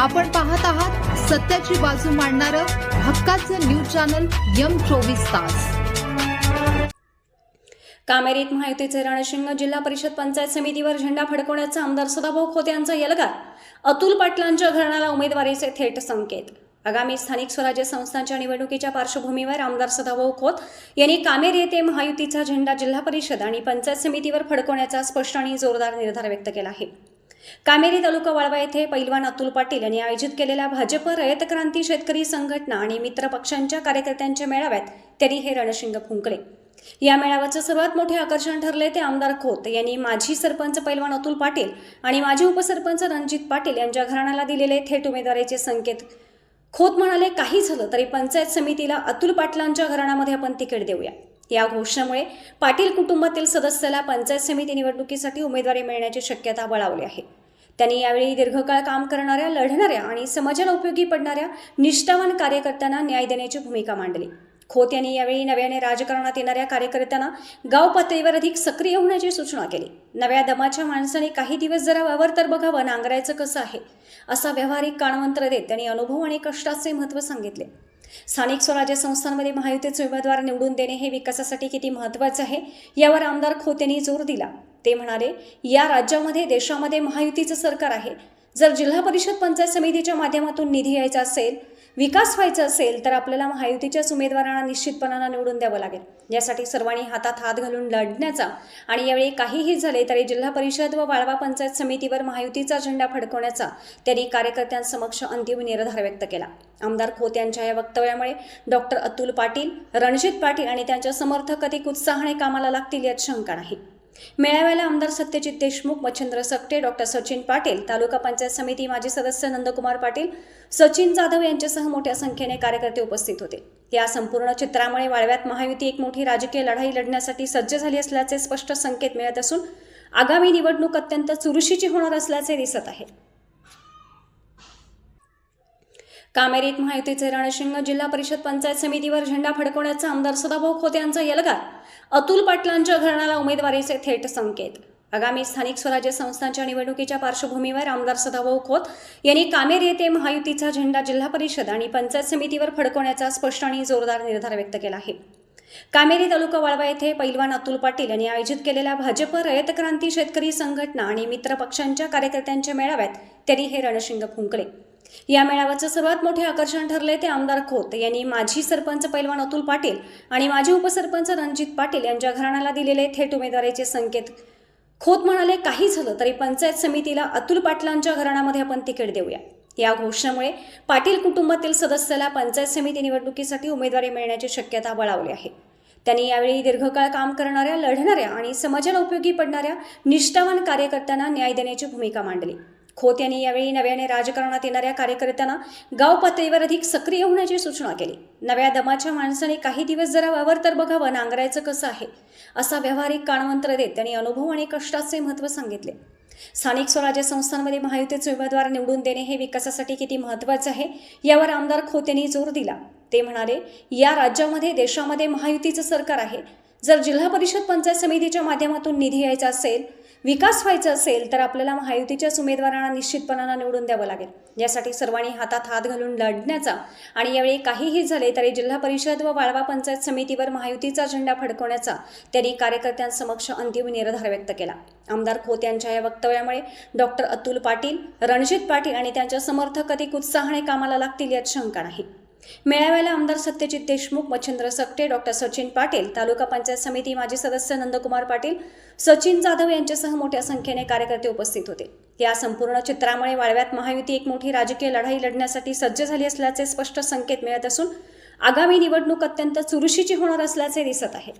आपण पाहत आहात सत्याची बाजू मांडणारं हक्काचं न्यूज चॅनल यम चोवीस तास. कामेरीत महायुतीचे रणशिंग जिल्हा परिषद पंचायत समितीवर झेंडा फडकवण्याचा आमदार सदाभाऊ खोत यांचा यलगार अतुल पाटलांच्या घराण्याला उमेदवारीचे थेट संकेत. आगामी स्थानिक स्वराज्य संस्थांच्या निवडणुकीच्या पार्श्वभूमीवर आमदार सदाभाऊ खोत यांनी कामेरी येथे महायुतीचा झेंडा जिल्हा परिषद आणि पंचायत समितीवर फडकवण्याचा स्पष्ट आणि जोरदार निर्धार व्यक्त केला आहे. कामेरी तालुका वाळवा येथे पैलवान अतुल पाटील यांनी आयोजित केलेल्या भाजप रयत क्रांती शेतकरी संघटना आणि मित्र पक्षांच्या कार्यकर्त्यांच्या मेळाव्यात त्यांनी हे रणशिंग फुंकले. या मेळाव्याचं सर्वात मोठे आकर्षण ठरले ते आमदार खोत यांनी माजी सरपंच पैलवान अतुल पाटील आणि माजी उपसरपंच रणजित पाटील यांच्या घराण्याला दिलेले थेट उमेदवारीचे संकेत. खोत म्हणाले काही झालं तरी पंचायत समितीला अतुल पाटलांच्या घराण्यामध्ये आपण तिकीट देऊया. या घोषणेमुळे पाटील कुटुंबातील सदस्याला पंचायत समिती निवडणुकीसाठी उमेदवारी मिळण्याची शक्यता बळावली आहे. त्यांनी यावेळी दीर्घकाळ काम करणाऱ्या लढणाऱ्या आणि समाजाला उपयोगी पडणाऱ्या निष्ठावान कार्यकर्त्यांना न्याय देण्याची भूमिका मांडली. खोत यांनी यावेळी नव्याने राजकारणात येणाऱ्या कार्यकर्त्यांना गाव पातळीवर अधिक सक्रिय होण्याची सूचना केली. नव्या दमाच्या माणसाने काही दिवस जरा वावर तर बघावं नांगरायचं कसं आहे? असा व्यावहारिक कानमंत्र देत त्यांनी अनुभव आणि कष्टाचे महत्त्व सांगितले. स्थानिक स्वराज्य संस्थांमध्ये महायुतीचे उमेदवार निवडून देणे हे विकासासाठी किती महत्त्वाचं आहे यावर आमदार खोत यांनी जोर दिला. ते म्हणाले या राज्यामध्ये देशामध्ये महायुतीचं सरकार आहे. जर जिल्हा परिषद पंचायत समितीच्या माध्यमातून निधी यायचा असेल विकास व्हायचा असेल तर आपल्याला महायुतीच्याच उमेदवारांना निश्चितपणानं निवडून द्यावं लागेल. यासाठी सर्वांनी हातात हात घालून लढण्याचा आणि यावेळी काहीही झाले तरी जिल्हा परिषद व वाळवा पंचायत समितीवर महायुतीचा झेंडा फडकवण्याचा त्यांनी कार्यकर्त्यांसमक्ष अंतिम निर्धार व्यक्त केला. आमदार खोत यांच्या या वक्तव्यामुळे डॉक्टर अतुल पाटील रणजित पाटील आणि त्यांच्या समर्थक अधिक उत्साहाने कामाला लागतील यात शंका नाही. मेळाव्याला आमदार सत्यजित देशमुख मच्छिंद्र सकटे डॉक्टर सचिन पाटील तालुका पंचायत समिती माजी सदस्य नंदकुमार पाटील सचिन जाधव यांच्यासह मोठ्या संख्येने कार्यकर्ते उपस्थित होते. या संपूर्ण चित्रामुळे वाळव्यात महायुती एक मोठी राजकीय लढाई लढण्यासाठी सज्ज झाली असल्याचे स्पष्ट संकेत मिळत असून आगामी निवडणूक अत्यंत चुरशीची होणार असल्याचे दिसत आहे. कामेरीत महायुतीचे रणशिंग जिल्हा परिषद पंचायत समितीवर झेंडा फडकवण्याचा आमदार सदाभाऊ खोत यांचा यलगार. अतुल पाटलांच्या घराण्याला उमेदवारीचे थेट संकेत. आगामी स्थानिक स्वराज्य संस्थांच्या निवडणुकीच्या पार्श्वभूमीवर आमदार सदाभाऊ खोत यांनी कामेरी येथे महायुतीचा झेंडा जिल्हा परिषद आणि पंचायत समितीवर फडकवण्याचा स्पष्ट आणि जोरदार निर्धार व्यक्त केला आहे. कामेरी तालुका वाळवा येथे पैलवान अतुल पाटील यांनी आयोजित केलेल्या भाजप रयत क्रांती शेतकरी संघटना आणि मित्र पक्षांच्या कार्यकर्त्यांच्या मेळाव्यात त्यांनी हे रणशिंग फुंकले. या मेळाव्याचं सर्वात मोठे आकर्षण ठरले ते आमदार खोत यांनी माजी सरपंच पैलवान अतुल पाटील आणि माजी उपसरपंच रणजित पाटील यांच्या घराण्याला दिलेले थेट उमेदवारीचे संकेत. खोत म्हणाले काही झालं तरी पंचायत समितीला अतुल पाटलांच्या घराण्यामध्ये आपण तिकीट देऊया. या घोषणेमुळे पाटील कुटुंबातील सदस्याला पंचायत समिती निवडणुकीसाठी उमेदवारी मिळण्याची शक्यता बळावली आहे. त्यांनी यावेळी दीर्घकाळ काम करणाऱ्या लढणाऱ्या आणि समाजाला उपयोगी पडणाऱ्या निष्ठावान कार्यकर्त्यांना न्याय देण्याची भूमिका मांडली. खोत यांनी यावेळी नव्याने राजकारणात येणाऱ्या कार्यकर्त्यांना गाव पातळीवर अधिक सक्रिय होण्याची सूचना केली. नव्या दमाच्या माणसाने काही दिवस जरा वावर तर बघावं नांगरायचं कसं आहे? असा व्यावहारिक कानमंत्र देत त्यांनी अनुभव आणि कष्टाचे महत्त्व सांगितले. स्थानिक स्वराज्य संस्थांमध्ये महायुतीचे उमेदवार निवडून देणे हे विकासासाठी किती महत्त्वाचं आहे यावर आमदार खोत यांनी जोर दिला. ते म्हणाले या राज्यामध्ये देशामध्ये महायुतीचं सरकार आहे. जर जिल्हा परिषद पंचायत समितीच्या माध्यमातून निधी यायचा असेल विकास व्हायचा असेल तर आपल्याला महायुतीच्याच उमेदवारांना निश्चितपणानं निवडून द्यावं लागेल. यासाठी सर्वांनी हातात हात घालून लढण्याचा आणि यावेळी काहीही झाले तरी जिल्हा परिषद व वाळवा पंचायत समितीवर महायुतीचा झेंडा फडकवण्याचा त्यांनी कार्यकर्त्यांसमक्ष अंतिम निर्धार व्यक्त केला. आमदार खोत यांच्या या वक्तव्यामुळे डॉक्टर अतुल पाटील रणजित पाटील आणि त्यांच्या समर्थक अधिक उत्साहाने कामाला लागतील यात शंका नाही. मेळाव्याला आमदार सत्यजित देशमुख मच्छिंद्र सकटे डॉक्टर सचिन पाटील तालुका पंचायत समिती माजी सदस्य नंदकुमार पाटील सचिन जाधव यांच्यासह मोठ्या संख्येने कार्यकर्ते उपस्थित होते. या संपूर्ण चित्रामुळे वाळव्यात महायुती एक मोठी राजकीय लढाई लढण्यासाठी सज्ज झाली असल्याचे स्पष्ट संकेत मिळत असून आगामी निवडणूक अत्यंत चुरशीची होणार असल्याचे दिसत आहे.